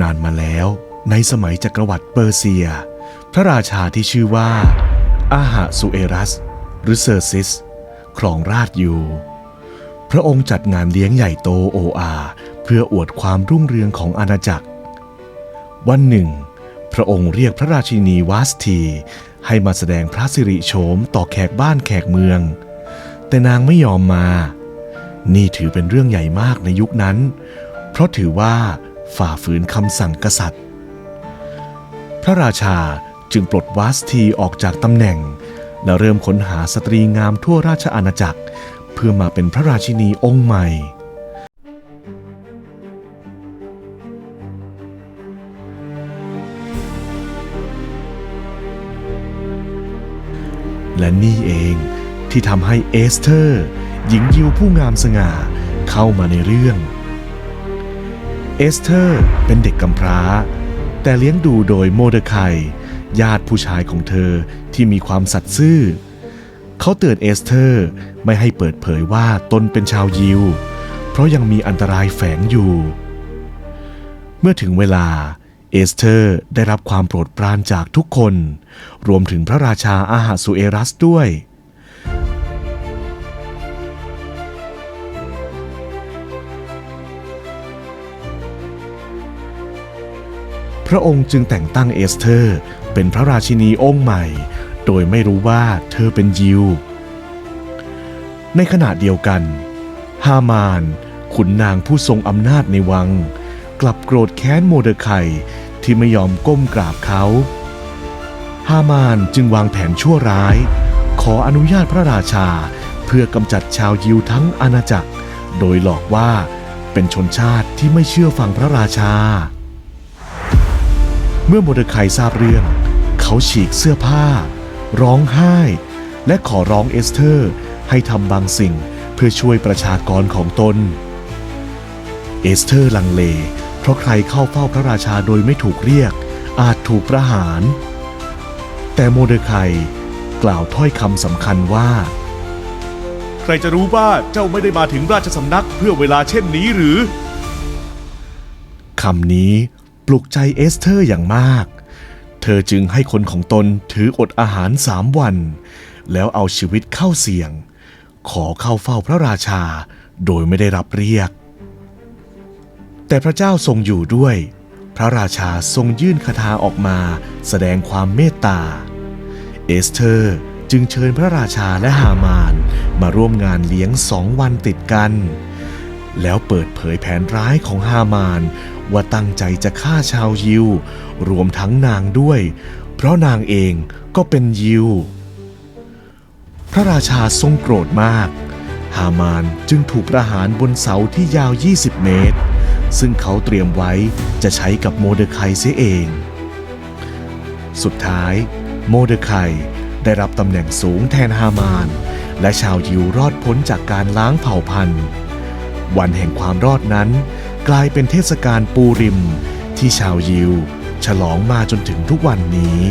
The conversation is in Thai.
นานมาแล้ว ในสมัยจักรวรรดิเปอร์เซีย พระราชาที่ชื่อว่า อาหะสุเอรัส หรือเซอร์ซิส ครองราชอยู่ พระองค์จัดงานเลี้ยงใหญ่โตโออา เพื่ออวดความรุ่งเรืองของอาณาจักร วันหนึ่ง พระองค์เรียกพระราชินีวาสที ให้มาแสดงพระสิริโฉมต่อแขกบ้านแขกเมือง แต่นางไม่ยอมมา นี่ถือเป็นเรื่องใหญ่มากในยุคนั้น เพราะถือว่า ฝ่าฝืนคำสั่งกษัตริย์ พระราชาจึงปลดวาสทีออกจากตำแหน่ง และเริ่มค้นหาสตรีงามทั่วราชอาณาจักร เพื่อมาเป็นพระราชินีองค์ใหม่และนี่เองที่ทำให้เอสเธอร์ หญิงยิวผู้งามสง่าเข้ามาในเรื่อง เอสเธอร์เป็นเด็กกำพร้า แต่เลี้ยงดูโดยโมเดคายญาติผู้ชายของเธอที่มีความสัตย์ซื่อ เขาเตือนเอสเธอร์ไม่ให้เปิดเผยว่าตนเป็นชาวยิว เพราะยังมีอันตรายแฝงอยู่ เมื่อถึงเวลาเอสเธอร์ได้รับความโปรดปรานจากทุกคน รวมถึงพระราชาอาหาสุเอรัสด้วย พระองค์จึงแต่งตั้งเอสเธอร์ เป็นพระราชินีองค์ใหม่ โดยไม่รู้ว่าเธอเป็นยิว ในขณะเดียวกัน ฮามาน ขุนนางผู้ทรงอำนาจในวัง กลับโกรธแค้นโมเดคายที่ไม่ยอมก้มกราบเขาฮามานจึงวางแผนชั่วร้าย ขออนุญาตพระราชาเพื่อกำจัดชาวยิวทั้งอาณาจักร โดยหลอกว่าเป็นชนชาติที่ไม่เชื่อฟังพระราชา เมื่อโมเดคายทราบเรื่อง เขาฉีกเสื้อผ้า ร้องไห้ และขอร้องเอสเธอร์ ให้ทำบางสิ่งเพื่อช่วยประชากรของตน เอสเธอร์ลังเล เพราะใครเข้าเฝ้าพระราชาโดยไม่ถูกเรียก อาจถูกประหาร แต่โมเดคายกล่าวถ้อยคำสำคัญว่า ใครจะรู้ว่าเจ้าไม่ได้มาถึงราชสำนักเพื่อเวลาเช่นนี้หรือคำนี้ ปลุกใจเอสเธอร์อย่างมาก เธอจึงให้คนของตนถืออดอาหารสามวัน แล้วเอาชีวิตเข้าเสี่ยง ขอเข้าเฝ้าพระราชาโดยไม่ได้รับเรียก แต่พระเจ้าทรงอยู่ด้วย พระราชาทรงยื่นคาถาออกมาแสดงความเมตตา เอสเธอร์จึงเชิญพระราชาและฮามานมาร่วมงานเลี้ยงสองวันติดกัน แล้วเปิดเผยแผนร้ายของฮามาน ว่าตั้งใจจะฆ่าชาวยิว รวมทั้งนางด้วย เพราะนางเองก็เป็นยิว พระราชาทรงโกรธมาก ฮามานจึงถูกประหารบนเสาที่ยาว 20 เมตร ซึ่งเขาเตรียมไว้จะใช้กับโมเดคายเสียเอง สุดท้ายโมเดคายได้รับตำแหน่งสูงแทนฮามาน และชาวยิวรอดพ้นจากการล้างเผ่าพันธุ์ วันแห่งความรอดนั้น กลายเป็นเทศกาลปูริม ที่ชาวยิว ฉลองมาจนถึงทุกวันนี้